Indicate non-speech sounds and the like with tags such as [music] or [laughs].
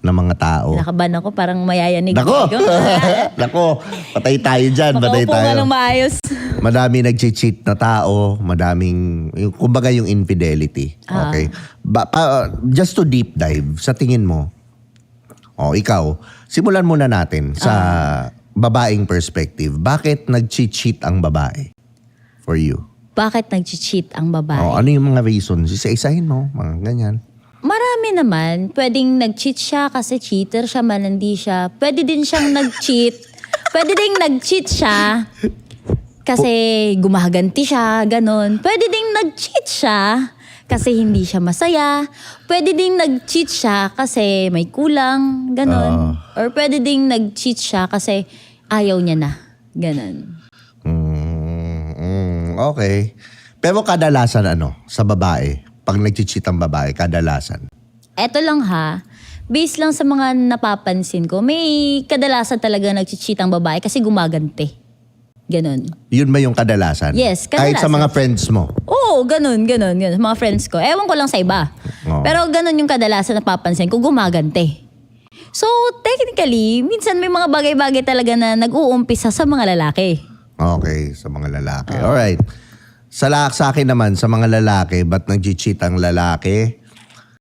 ng mga tao. Nakaban ako, parang mayayanig. Nako! [laughs] Nako, patay tayo dyan, patay Makaupo tayo. nga ng maayos. Madami nag-cheat na tao, madaming, yung, kumbaga yung infidelity. Ah. Okay? Ba, pa- just to deep dive, sa tingin mo, oh, ikaw, simulan muna natin sa Ah. babaeng perspective. Bakit nag-cheat ang babae for you? Bakit nag-cheat ang babae? Oh, ano yung mga reasons? Isa-isahin mo, mga ganyan. Marami naman. Pwedeng nag-cheat siya kasi cheater siya, malandi siya. Pwede din siyang nag-cheat. [laughs] Pwede ding nag-cheat siya kasi gumaganti siya, ganun. Pwede ding nag-cheat siya kasi hindi siya masaya. Pwede ding nag-cheat siya kasi may kulang, ganun. Or pwede ding nag-cheat siya kasi ayaw niya na, ganun. Mm, mm, okay. Pero kadalasan ano, sa babae, pag nag-cheat ang babae, kadalasan. Eto lang ha, based lang sa mga napapansin ko, may kadalasan talaga nag-cheat ang babae kasi gumaganti. Ganon. Yun ba yung kadalasan? Yes, Kahit sa kadalasan. mga friends mo. Oo, ganun, ganun, ganun. Mga friends ko. Ewan ko lang sa iba. Oo. Pero ganun yung kadalasan napapansin ko, gumaganti. So, technically, minsan may mga bagay-bagay talaga na nag-uumpisa sa mga lalaki. Okay, sa mga lalaki. Alright. Sa, la- sa akin naman, sa mga lalaki, ba't nag-cheat ang lalaki?